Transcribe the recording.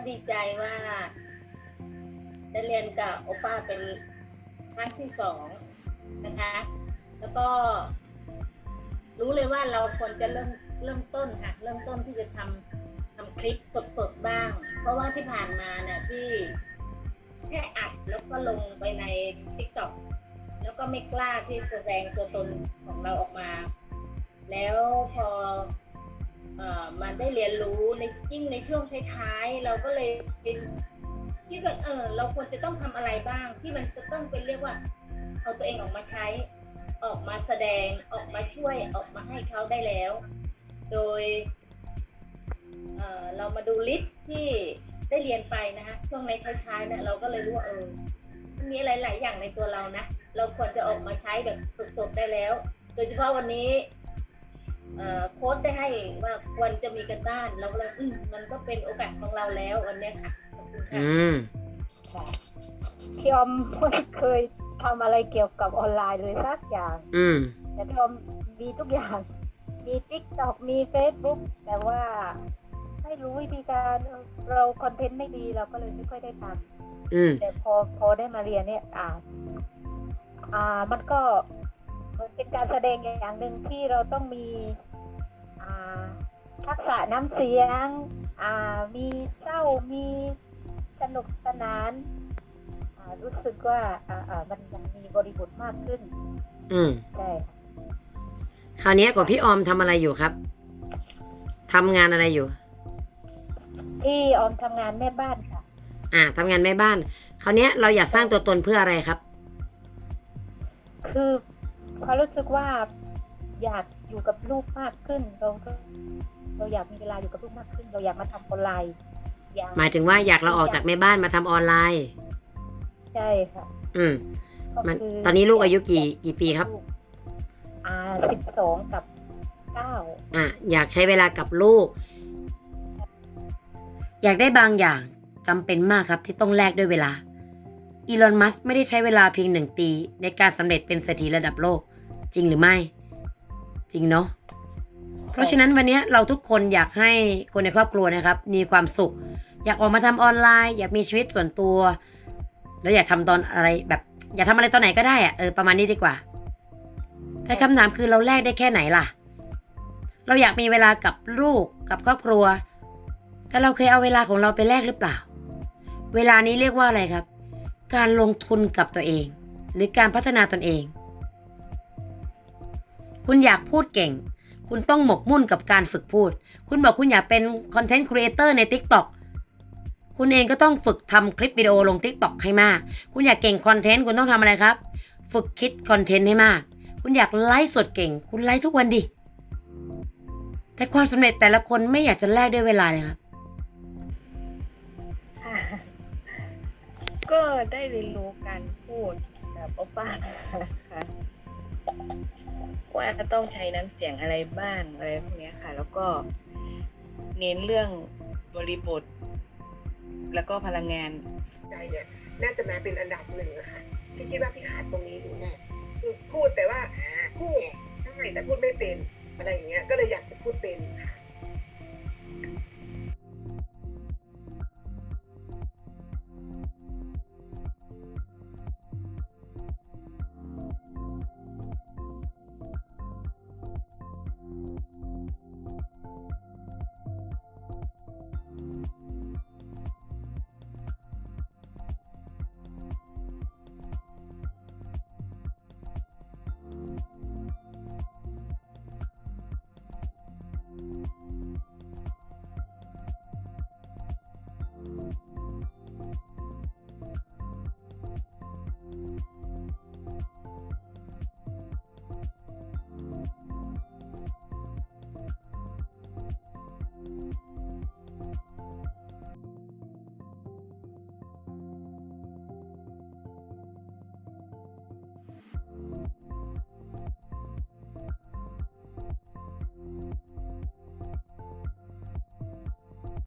ก็ดีใจว่า ได้เรียนกับโอป้าเป็นครั้งที่สองนะคะ แล้วก็รู้เลยว่าเราควรจะเริ่มเริ่มต้นค่ะ เริ่มต้นที่จะทำทำคลิปสดๆบ้าง เพราะว่าที่ผ่านมาเนี่ยพี่แค่อัดแล้วก็ลงไปใน t ิ k t o k แล้วก็ไม่กล้าที่แสดงตัวตนของเราออกมา แล้วพอ ได้เรียนรู้ในยิ่งในช่วงท้ายๆเราก็เลยคิดว่าเออเราควรจะต้องทำอะไรบ้าง ที่มันจะต้องเป็นเรียกว่า เอาตัวเองออกมาใช้ ออกมาแสดงออกมาช่วยออกมาให้เขาได้แล้ว โดยเออเรามาดูลิสต์ที่ได้เรียนไปนะคะช่วงในท้ายๆเนี่ยเราก็เลยรู้ว่าเออมันมีหลายๆอย่างในตัวเรานะ เราควรจะออกมาใช้แบบสุดๆได้แล้ว โดยเฉพาะวันนี้ โค้ดได้ให้ว่าควรจะมีกันบ้านเราก็เลยอืมมันก็เป็นโอกาสของเราแล้ววันเนี้ยค่ะขอบคุณค่ะอืมค่ะพี่ออมไม่เคยทำอะไรเกี่ยวกับออนไลน์เลยสักอย่าง อืมแต่พี่ออมมีทุกอย่าง มี t ิ k t o k มี Facebook แต่ว่าไม่รู้วิธีการเราคอนเทนต์ไม่ดีเราก็เลยไม่ค่อยได้ทอืมำแต่พอพอได้มาเรียนเนี่ยอ่า อ่ามันก็มัน เป็นการแสดงอย่างหนึ่งที่เราต้องมีอ่าทักษะน้ำเสียงอ่ามีเศร้ามีสนุกสนานอ่ารู้สึกว่าอ่าอ่ามันมันมีบริบทมากขึ้น อืมใช่ค่ะคราวเนี้ยของพี่ออมทำอะไรอยู่ครับทำงานอะไรอยู่ที่ออมทำงานแม่บ้านค่ะ อ่าทำงานแม่บ้าน คราวเนี้ยเราอยากสร้างตัวตนเพื่ออะไรครับ คือ ความรู้สึกว่าอยากอยู่กับลูกมากขึ้น เราก็เราอยากมีเวลาอยู่กับลูกมากขึ้น เราอยากมาทำออนไลน์อยากหมายถึงว่าอยากเราออกจากแม่บ้านมาทำออนไลน์ ใช่ค่ะอืม ก็มันคืตอนนี้ลูกอายุกี่กี่ปีครับ ลูกอ่าสิบสองกับเก้าอะอยากใช้เวลากับลูก อยากได้บางอย่างจำเป็นมากครับที่ต้องแลกด้วยเวลา อีลอน มัสไม่ได้ใช้เวลาเพียงหนึ่งปี ในการสำเร็จเป็นเศรษฐีระดับโลก จริงหรือไม่ จริงเนาะ เพราะฉะนั้นวันนี้เราทุกคนอยากให้คนในครอบครัวนะครับ มีความสุข อยากออกมาทำออนไลน์ อยากมีชีวิตส่วนตัว แล้วอยากทำตอนอะไรแบบ อยากทำอะไรตอนไหนก็ได้อะเออประมาณนี้ดีกว่า แต่คำถามคือเราแลกได้แค่ไหนล่ะ เราอยากมีเวลากับลูกกับครอบครัว แต่เราเคยเอาเวลาของเราไปแลกหรือเปล่า เวลานี้เรียกว่าอะไรครับ การลงทุนกับตัวเอง หรือการพัฒนาตนเอง คุณอยากพูดเก่ง คุณต้องหมกมุ่นกับการฝึกพูด คุณบอกคุณอยากเป็นคอนเทนต์ครีเอเตอร์ใน TikTok คุณเองก็ต้องฝึกทำคลิปวิดีโอลง TikTok ให้มาก คุณอยากเก่งคอนเทนต์คุณต้องทำอะไรครับ ฝึกคิดคอนเทนต์ให้มาก คุณอยากไลฟ์สดเก่ง คุณไลฟ์ทุกวันดิแต่ความสำเร็จแต่ละคนไม่อยากจะแลกด้วยเวลาเลยครับ ก็ได้เรียนรู้การพูดแบบโอป้าค่ะว่าจะต้องใช้น้ำเสียงอะไรบ้างอะไรพวกนี้ค่ะ แล้วก็เน้นเรื่องบริบท แล้วก็พลังงานใจเนี่ยน่าจะมาเป็นอันดับหนึ่งอะค่ะพี่คิดว่าพี่ขาดตรงนี้อยู่คือพูดแต่ว่าพูดใช่แต่พูดไม่เป็นอะไรอย่างเงี้ย ก็เลยอยากจะพูดเป็นค่ะ